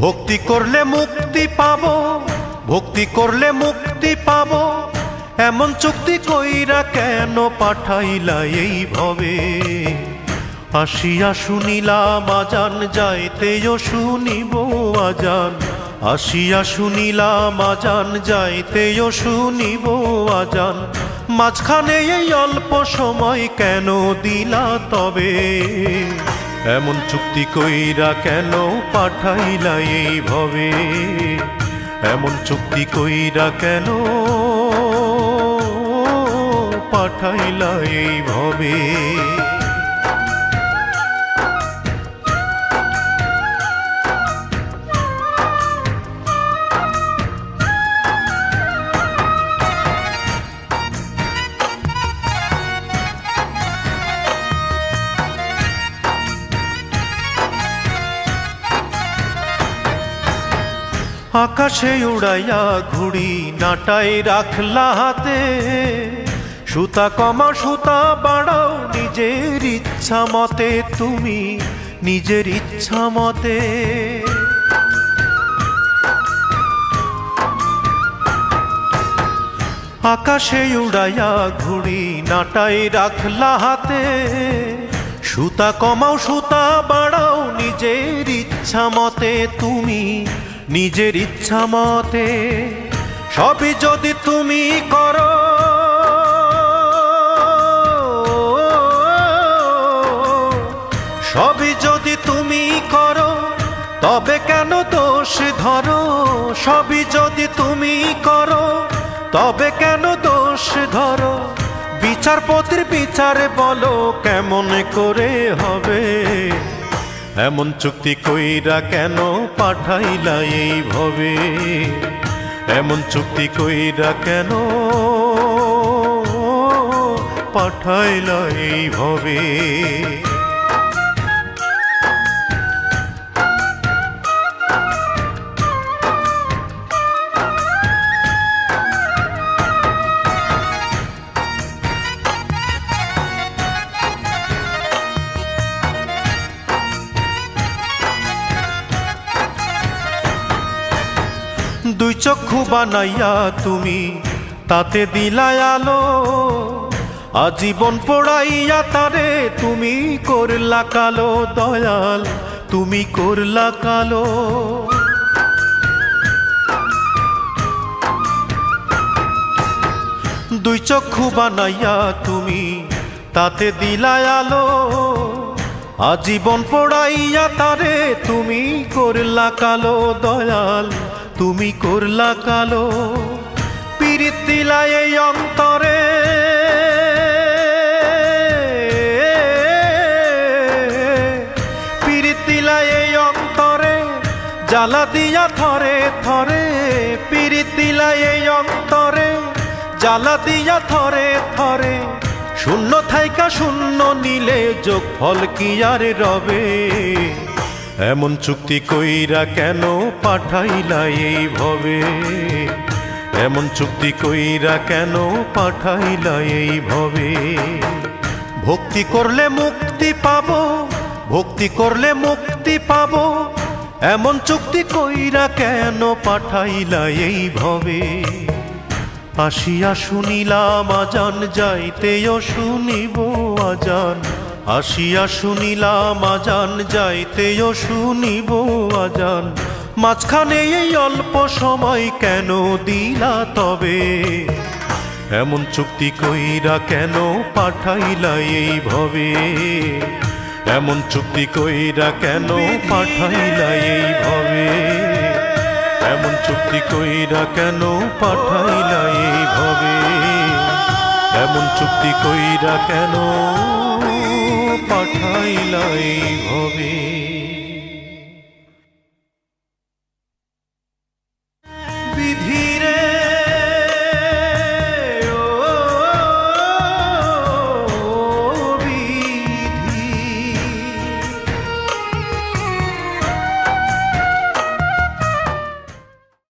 ভক্তি করলে মুক্তি পাব, ভক্তি করলে মুক্তি পাব। এমন চুক্তি কইরা কেন পাঠাইলা এই ভবে? আসিয়া শুনিলাম, আজান যাইতেও শুনিব আজান। আসিয়া শুনিলাম, আজান যাইতেও শুনিব আজান। মাঝখানে এই অল্প সময় কেন দিলা তবে? এমন চুক্তি কইরা কেন পাঠাইলা এই ভবে? এমন চুক্তি কইরা কেন পাঠাইলা এই ভবে? আকাশে উড়াইয়া ঘুড়ি নাটাই রাখলা হাতে। সুতা কমা সুতা বাড়াও নিজের ইচ্ছা মতে, তুমি নিজের ইচ্ছা মতে। আকাশে উড়াইয়া ঘুড়ি নাটাই রাখলা হাতে। সুতা কমাও সুতা বাড়াও নিজের ইচ্ছা মতে, তুমি নিজের ইচ্ছা মতে সবই যদি তুমি করো। সবই যদি তুমি করো, তবে কেন দোষ ধরো? সবই যদি তুমি করো, তবে কেন দোষ ধরো? বিচারপতির বিচারে বলো, কেমন করে হবে? এমন চুক্তি কইরা কেন পাঠাইলা এই ভবে? এমন চুক্তি কইরা কেন পাঠাইলা এই দুই চক্ষু বানাইয়া তুমি, তাতে দিলাই আলো। আজীবন পড়াইয়া তারে তুমি করলা কালো দয়াল, তুমি করলা কালো। দুই চক্ষু বানাইয়া তুমি, তাতে দিলাই আলো। আজীবন পড়াইয়া তারে তুমি করলা কালো দয়াল তুমি করলা কালো পিরিত দিলাই এই অন্তরে। পিরিত দিলাই এই অন্তরে, জ্বালা দিয়া থরে থরে। পিরিত দিলাই এই অন্তরে, জ্বালা দিয়া থরে থরে। শূন্য থাইকা শূন্য নিলে যোগ ফল কি আর রবে? এমন চুক্তি কইরা কেন পাঠাইলা এই ভবে? এমন চুক্তি কইরা কেন পাঠাইলা এই ভবে? ভক্তি করলে মুক্তি পাবো, ভক্তি করলে মুক্তি পাবো। এমন চুক্তি কইরা কেন পাঠাইলা এই ভবে? আসিয়া শুনিলাম আজান, যাইতেও শুনিব আজান। আসিয়া শুনিলাম, আজান যাইতেও শুনিব আজান। মাঝখানে এই অল্প সময় কেন দিলা তবে? এমন চুক্তি কইরা কেন পাঠাইলা এই ভবে? এমন চুক্তি কইরা কেন পাঠাইলা এই ভবে? এমন চুক্তি কইরা কেন পাঠাইলা এই ভবে? এমন চুক্তি কইরা কেন পাঠাইলা এই ভবে।